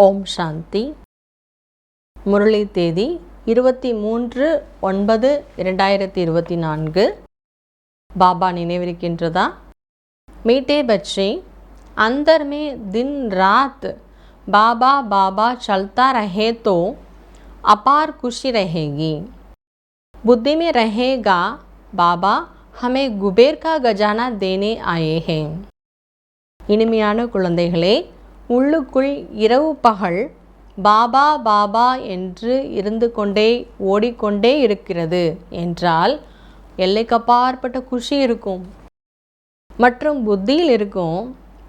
ஓம் சாந்தி முரளி தேதி இருபத்தி மூன்று ஒன்பது இரண்டாயிரத்தி இருபத்தி நான்கு பாபா நினைவிருக்கின்றதா मीठे बच्चे अंदर में दिन रात बाबा बाबा चलता रहे तो अपार खुशी रहेगी बुद्धि में रहेगा बाबा हमें குபேர் का கஜானா தேனே ஆயே ஹே இனிமையான குழந்தைகளே உள்ளுக்குள் இரவு பகல் பாபா பாபா என்று இருந்து கொண்டே ஓடிக்கொண்டே இருக்கிறது என்றால் எல்லைக்கப்பாற்பட்ட குஷி இருக்கும். மற்றும் புத்தியில் இருக்கும்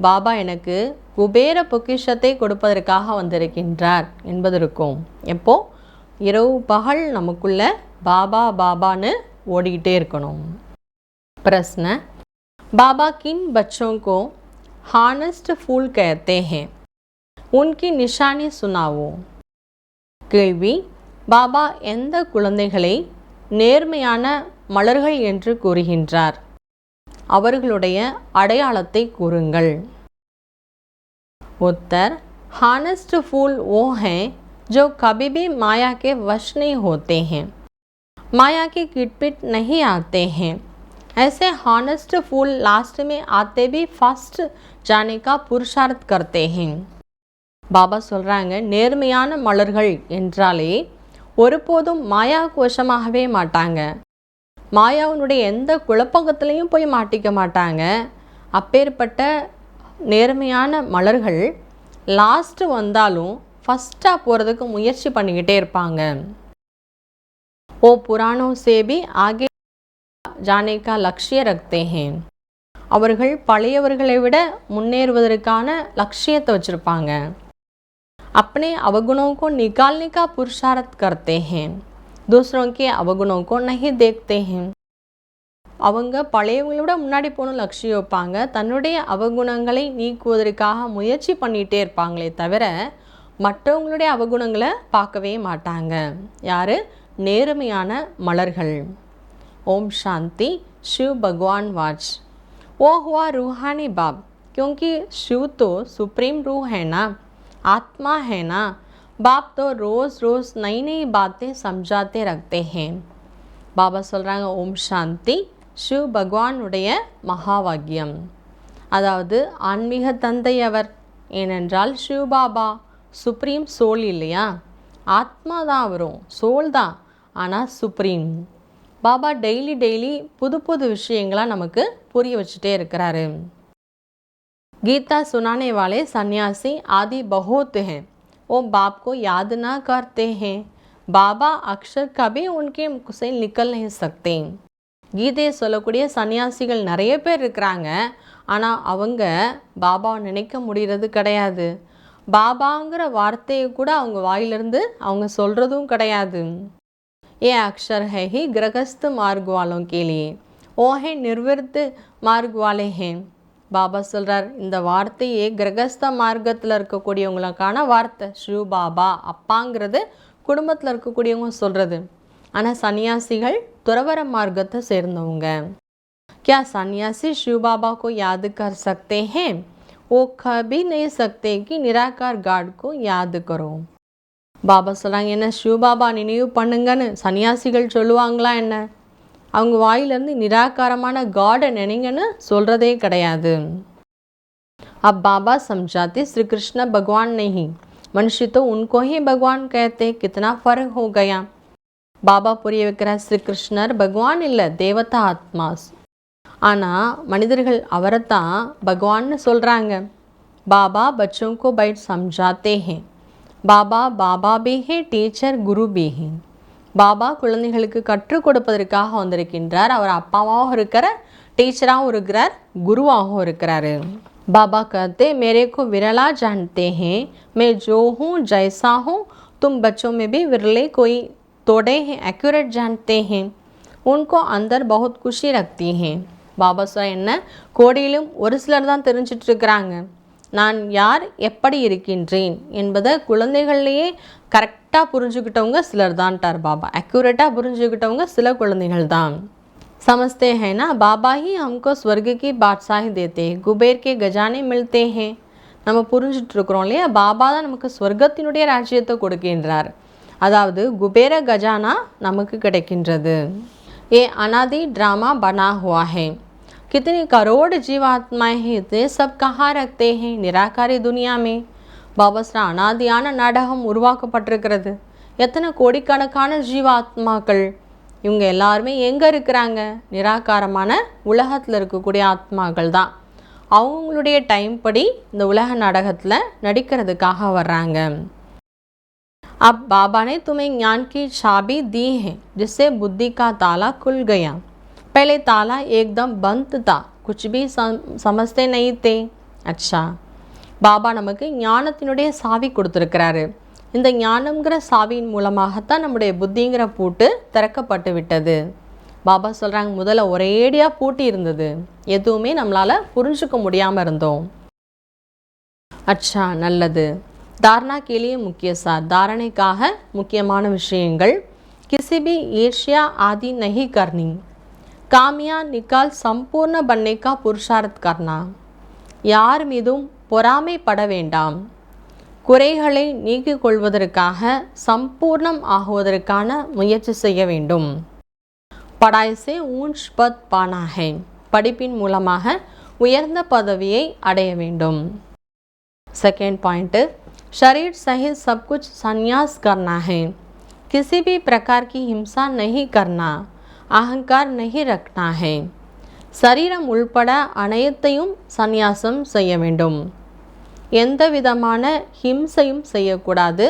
பாபா எனக்கு குபேர பொக்கிஷத்தை கொடுப்பதற்காக வந்திருக்கின்றார் என்பதற்கும் எப்போ? இரவு பகல் நமக்குள்ள பாபா பாபான்னு ஓடிக்கிட்டே இருக்கணும். பிரஸ்ன பாபா கின் பச்சோங்கோ ஹானஸ்ட் ஃபூல் கயத்தே ஹேன் हैं उनकी निशानी सुनाओ கேள்வி பாபா எந்த குழந்தைகளை நேர்மையான மலர்கள் என்று கூறுகின்றார் அவர்களுடைய அடையாளத்தை கூறுங்கள் उत्तर हानेस्ट फूल वो हैं जो कभी भी माया के वश नहीं होते हैं माया के किटपिट नहीं आते हैं ऐसे हॉनेस्ट फूल लास्ट में आते भी फर्स्ट जाने का पुरुषार्थ करते हैं பாபா சொல்கிறாங்க நேர்மையான மலர்கள் என்றாலே ஒருபோதும் மாயா கோஷமாகவே மாட்டாங்க. மாயாவினுடைய எந்த குழப்பகத்திலையும் போய் மாட்டிக்க மாட்டாங்க. அப்பேற்பட்ட நேர்மையான மலர்கள் லாஸ்ட்டு வந்தாலும் ஃபஸ்ட்டாக போகிறதுக்கு முயற்சி பண்ணிக்கிட்டே இருப்பாங்க. ஓ புராணோ சேபி ஆகே ஜானேக்கா லக்ஷ்ய ரக்தே அவர்கள் பழையவர்களை விட முன்னேறுவதற்கான லட்சியத்தை வச்சுருப்பாங்க. अपने अवगुणों को निकालने का पुरुषार्थ करते हैं दूसरों के अवगुणों को नहीं देखते हैं அவங்க பழையவங்களை விட முன்னாடி போகணும் லட்சியம் வைப்பாங்க தன்னுடைய அவகுணங்களை நீக்குவதற்காக முயற்சி பண்ணிகிட்டே இருப்பாங்களே தவிர மற்றவங்களுடைய அவகுணங்களை பார்க்கவே மாட்டாங்க யார் நேர்மையான மலர்கள் ओम शांति शिव भगवान वाच वो हुआ रूहानी बाप क्योंकि शिव तो सुप्रीम रूह है ना आत्मा है ना बाप तो रोज़ रोज़ नई नई बातें समझाते रखते हैं பாபா சொல்கிறாங்க ஓம் சாந்தி சிவ் பகவானுடைய மகாவாக்கியம் அதாவது ஆன்மீக தந்தை அவர் ஏனென்றால் சிவ் பாபா சுப்ரீம் சோல் இல்லையா ஆத்மா தான் வரும் சோல் தான் ஆனால் சுப்ரீம் பாபா டெய்லி டெய்லி புது புது விஷயங்களாக நமக்கு புரிய வச்சுட்டே இருக்கிறாரு गीता सुनाने वाले सन्यासी आदि बहुत हैं। वो बाप को याद ना करते हैं। பாபா அக்ஷர் கபி உன்கே குசை நிக்கல் சக்தி கீதையை சொல்லக்கூடிய சன்னியாசிகள் நிறைய பேர் இருக்கிறாங்க। ஆனால் அவங்க பாபாவை நினைக்க முடிகிறது கிடையாது। பாபாங்கிற வார்த்தையை கூட அவங்க வாயிலிருந்து அவங்க சொல்கிறதும் கிடையாது। ஏ அக்ஷர் ஹெஹி கிரகஸ்து மார்குவாலும் கேலியே। ஓஹே ஹே நிர்வர்த்து மார்குவாலே ஹே। பாபா சொல்கிறார் இந்த வார்த்தையே கிரகஸ்த மார்க்கத்தில் இருக்கக்கூடியவங்களுக்கான வார்த்தை ஸ்ரீ பாபா அப்பாங்கிறது குடும்பத்தில் இருக்கக்கூடியவங்க சொல்கிறது ஆனால் சன்னியாசிகள் துறவர மார்க்கத்தை சேர்ந்தவங்க क्या सन्यासी शिव बाबा को याद कर सकते हैं वो कभी नहीं सकते कि निराकार गार्ड को याद करो பாபா சொல்கிறாங்க என்ன சிவபாபா நினைவு பண்ணுங்கன்னு சன்னியாசிகள் சொல்லுவாங்களா என்ன அவங்க வாயிலிருந்து நிராகாரமான காடை நினைங்கன்னு சொல்கிறதே கிடையாது अब बाबा समझाते श्री कृष्ण भगवान नहीं मनुष्य तो उनको ही भगवान कहते कितना फर्क हो गया பாபா புரிய வைக்கிற ஸ்ரீ கிருஷ்ணர் பகவான் இல்லை தேவதா ஆத்மாஸ் ஆனால் மனிதர்கள் அவரை தான் பகவான்னு சொல்கிறாங்க பாபா बच्चों को बैठ समझाते हैं பாபா பாபா பி ஹே டீச்சர் குரு பி ஹே பாபா குழந்தைகளுக்கு கற்றுக் கொடுப்பதற்காக வந்திருக்கின்றார் அவர் அப்பாவாகவும் இருக்கிறார் டீச்சராகவும் இருக்கிறார் குருவாகவும் இருக்கிறாரு बाबा कहते मेरे को विरला जानते हैं मैं जो हूँ जैसा हूँ तुम बच्चों में भी विरले कोई तोड़े हैं एक्यूरेट जानते हैं उनको अंदर बहुत खुशी रखती हैं பாபா சொல்ல என்ன கோடியிலும் ஒரு சிலர் தான் தெரிஞ்சிட்டு இருக்கிறாங்க நான் யார் எப்படி இருக்கின்றேன் என்பதை குழந்தைகள்லேயே கரெக்டாக புரிஞ்சுக்கிட்டவங்க சிலர் தான்ட்டார் பாபா அக்யூரேட்டாக புரிஞ்சுக்கிட்டவங்க சில குழந்தைகள் தான் समझते हैं ना बाबा ही हमको स्वर्ग की बादशाही देते हैं कुबेर के गजाने मिलते हैं நம்ம புரிஞ்சிட்டு இருக்கிறோம் இல்லையா பாபா தான் நமக்கு சொர்க்கத்தினுடைய ராஜ்யத்தை கொடுக்கின்றார் அதாவது குபேர கஜானா நமக்கு கிடைக்கின்றது ஏ அனாதி ட்ராமா பனா हुआ है कितनी करोड़ जीवात्माएं हैं इतने सब कहाँ रखते हैं निराकारी दुनिया में பாபாஸ்ரா அனாதியான நாடகம் உருவாக்கப்பட்டிருக்கிறது எத்தனை கோடிக்கணக்கான ஜீவாத்மாக்கள் இவங்க எல்லாருமே எங்கே இருக்கிறாங்க நிராகாரமான உலகத்தில் இருக்கக்கூடிய ஆத்மாக்கள் தான் அவங்களுடைய டைம் படி இந்த உலக நாடகத்தில் நடிக்கிறதுக்காக வர்றாங்க अब बाबा ने तुम्हें ज्ञान की चाबी दी है जिससे बुद्धि का ताला खुल गया पहले ताला एकदम बंद था कुछ भी सम, समझते नहीं थे अच्छा பாபா நமக்கு ஞானத்தினுடைய சாவி கொடுத்துருக்கிறாரு. இந்த ஞானம்ங்கிற சாவியின் மூலமாகத்தான் நம்முடைய புத்திங்கிற பூட்டு திறக்கப்பட்டு விட்டது. பாபா சொல்கிறாங்க முதல்ல ஒரேடியாக பூட்டி இருந்தது. எதுவுமே நம்மளால் புரிஞ்சுக்க முடியாமல் இருந்தோம். அச்சா நல்லது. தாரணா கேலியே முக்கிய சார். தாரணைக்காக முக்கியமான விஷயங்கள். கிசிபி ஏஷியா ஆதி நஹி கர்னி காமியா நிக்கால் சம்பூர்ண பண்ணைக்கா புருஷாரத் கர்ணா யார் மீதும் பொறாமைப்பட வேண்டாம் குறைகளை நீக்கிக் கொள்வதற்காக சம்பூர்ணம் ஆகுவதற்கான முயற்சி செய்ய வேண்டும் படாய் சே ஊஞ்ச் பத் பானா ஹை படிப்பின் மூலமாக உயர்ந்த பதவியை அடைய வேண்டும் सेकेंड पॉइंट शरीर सहित सब कुछ संन्यास करना है किसी भी प्रकार की हिंसा नहीं करना अहंकार नहीं रखना है சரீரம் உள்பட அனைத்தையும் சந்நியாசம் செய்ய வேண்டும் எந்த விதமான ஹிம்சையும் செய்யக்கூடாது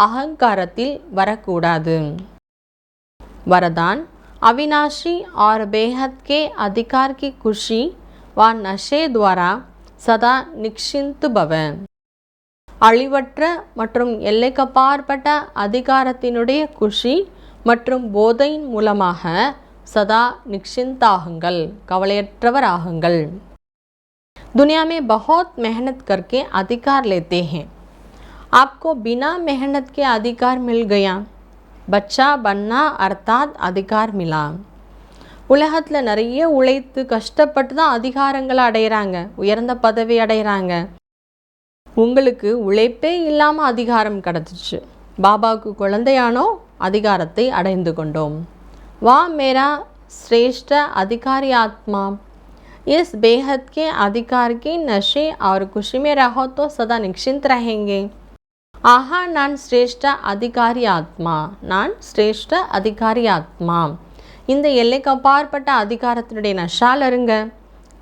அகங்காரத்தில் வரக்கூடாது वरदान अविनाशी और बेहद के अधिकार की खुशी व नशे द्वारा சதா நிக்ஷிந்து பவ அழிவற்ற மற்றும் எல்லைக்கப்பாற்பட்ட அதிகாரத்தினுடைய குஷி மற்றும் போதையின் மூலமாக சதா நிக்ஷிந்தாகுங்கள் கவலையற்றவர் ஆகுங்கள் दुनिया में बहुत मेहनत करके अधिकार लेते हैं आपको बिना मेहनत के अधिकार मिल गया बच्चा बनना अर्थात अधिकार मिला உலகத்தில் நிறைய உழைத்து கஷ்டப்பட்டு தான் அதிகாரங்களை அடையிறாங்க உயர்ந்த பதவி அடையிறாங்க உங்களுக்கு உழைப்பே இல்லாமல் அதிகாரம் கிடச்சிச்சு பாபாவுக்கு குழந்தையானோ அதிகாரத்தை அடைந்து கொண்டோம் வா மேரா श्रेष्ठ अधिकारी आत्मा इस बेहद के अधिकार के नशे और खुशी में रहो तो सदा निश्चिंत रहेंगे ஆஹா நான் சிரேஷ்ட அதிகாரி ஆத்மா நான் சிரேஷ்ட அதிகாரி ஆத்மா இந்த எல்லைக்கு அப்பாற்பட்ட அதிகாரத்தினுடைய நஷால் இருங்க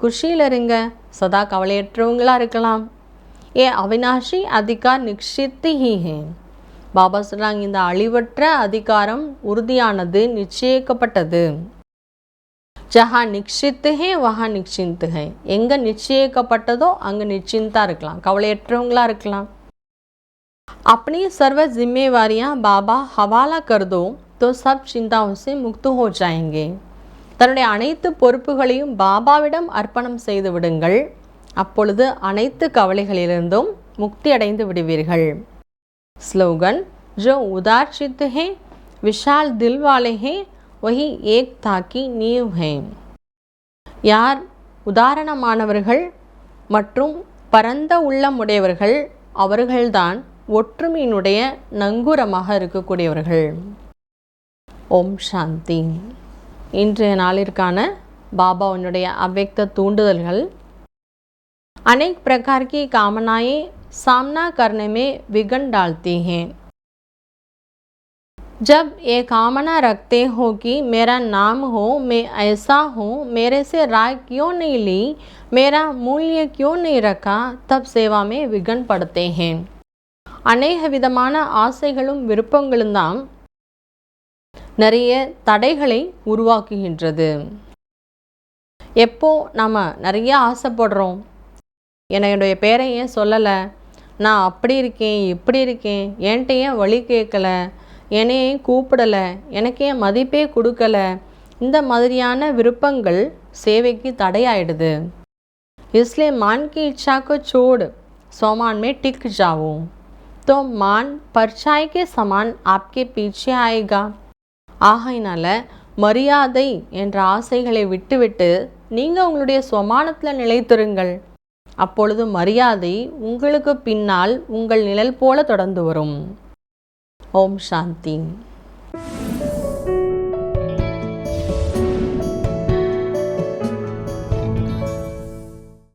குஷியில் இருங்க சதா கவலையற்றவங்களாக இருக்கலாம் ஏ அவினாஷி அதிகார் நிக்ஷித்து ஹீ ஹே பாபா சொல்கிறாங்க இந்த அழிவற்ற அதிகாரம் உறுதியானது நிச்சயிக்கப்பட்டது ஜஹா நிக்ஷித்து ஹே வஹா நிக்ஷிந்து ஹே எங்கே நிச்சயிக்கப்பட்டதோ அங்கே நிச்சிந்தா இருக்கலாம் கவலையற்றவங்களா இருக்கலாம் अपनी सर्व जिम्मेवारियां बाबा हवाला कर दो तो सब चिंताओं से मुक्त हो जाएंगे தன்னுடைய அனைத்து பொறுப்புகளையும் பாபாவிடம் அர்ப்பணம் செய்து விடுங்கள் அப்பொழுது அனைத்து கவலைகளிலிருந்தும் முக்தி அடைந்து விடுவீர்கள் ஸ்லோகன் जो उदार चित्त हैं विशाल दिल वाले हैं वही एक ताकि नींव हैं யார் உதாரணமானவர்கள் மற்றும் பரந்த உள்ளமுடையவர்கள் அவர்கள்தான் ஒற்றுமையினுடைய நங்கூரமாக இருக்கக்கூடியவர்கள் ஓம் சாந்தி இன்றைய நாளிற்கான பாபாவினுடைய அவ்வக்த தூண்டுதல்கள் अनेक प्रकार की कामनाएं सामना करने में विघन डालती हैं जब ये कामना रखते हो कि मेरा नाम हो मैं ऐसा हूँ मेरे से राय क्यों नहीं ली मेरा मूल्य क्यों नहीं रखा तब सेवा में विघन पड़ते हैं அநேக விதமான ஆசைகளும் விருப்பங்களும் தான் நிறைய தடைகளை உருவாக்குகின்றது எப்போ நம்ம நிறைய ஆசைப்படுறோம் என்னுடைய பேரை ஏன் சொல்லலை நான் அப்படி இருக்கேன் இப்படி இருக்கேன் என்கிட்ட ஏன் வழி கேட்கல என்னை ஏன் கூப்பிடலை எனக்கு ஏன் மதிப்பே கொடுக்கல இந்த மாதிரியான விருப்பங்கள் சேவைக்கு தடையாயிடுது इसलिए मान की इच्छा को छोड़ सोमान में टिक जाओ तो मान परछाई के समान आपके पीछे आएगा ஆகையினால மரியாதை என்ற ஆசைகளை விட்டுவிட்டு நீங்கள் உங்களுடைய சுவமானத்தில் நிலைத்திருங்கள் அப்பொழுது மரியாதை உங்களுக்கு பின்னால் உங்கள் நிழல் போல தொடர்ந்து வரும் ஓம் சாந்தி